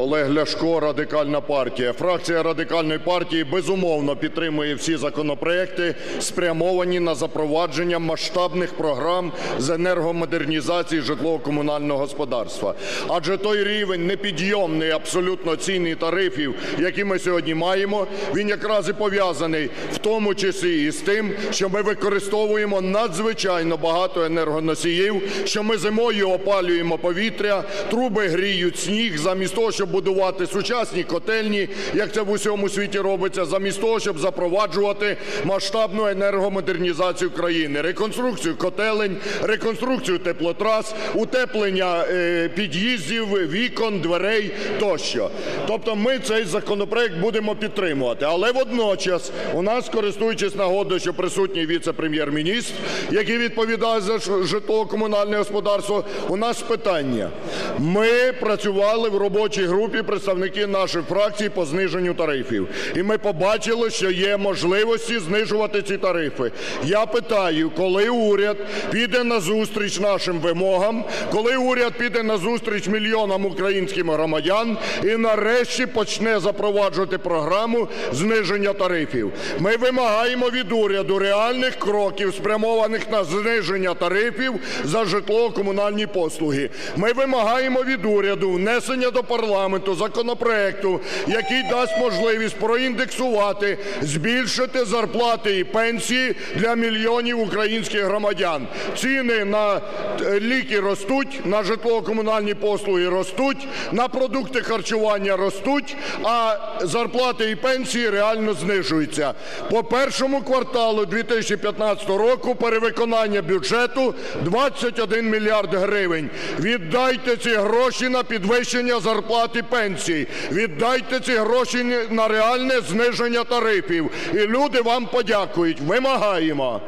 Олег Ляшко, Радикальна партія. Фракція Радикальної партії безумовно підтримує всі законопроекти, спрямовані на запровадження масштабних програм з енергомодернізації житлово-комунального господарства. Адже той рівень непідйомний абсолютно цін і тарифів, які ми сьогодні маємо, він якраз і пов'язаний в тому числі і з тим, що ми використовуємо надзвичайно багато енергоносіїв, що ми зимою опалюємо повітря, труби гріють сніг замість того, щоб будувати сучасні котельні, як це в усьому світі робиться, замість того, щоб запроваджувати масштабну енергомодернізацію країни, реконструкцію котелень, реконструкцію теплотрас, утеплення е, під'їздів, вікон, дверей тощо. Тобто ми цей законопроект будемо підтримувати. Але водночас у нас, користуючись нагодою, що присутній віце-прем'єр-міністр, який відповідає за ж- житлово-комунальне господарство, у нас питання. Ми працювали в робочій групі, представники нашої фракції по зниженню тарифів. І ми побачили, що є можливості знижувати ці тарифи. Я питаю, коли уряд піде на зустріч нашим вимогам, коли уряд піде на зустріч мільйонам українських громадян і нарешті почне запроваджувати програму зниження тарифів. Ми вимагаємо від уряду реальних кроків, спрямованих на зниження тарифів за житлово-комунальні послуги. Ми вимагаємо від уряду внесення до парламенту законопроекту, який дасть можливість проіндексувати, збільшити зарплати і пенсії для мільйонів українських громадян. Ціни на ліки ростуть, на житлово-комунальні послуги ростуть, на продукти харчування ростуть, а зарплати і пенсії реально знижуються. По першому кварталу 2015 року перевиконання бюджету 21 мільярд гривень. Віддайте ці гроші на підвищення зарплат і пенсій. Віддайте ці гроші на реальне зниження тарифів. І люди вам подякують. Вимагаємо.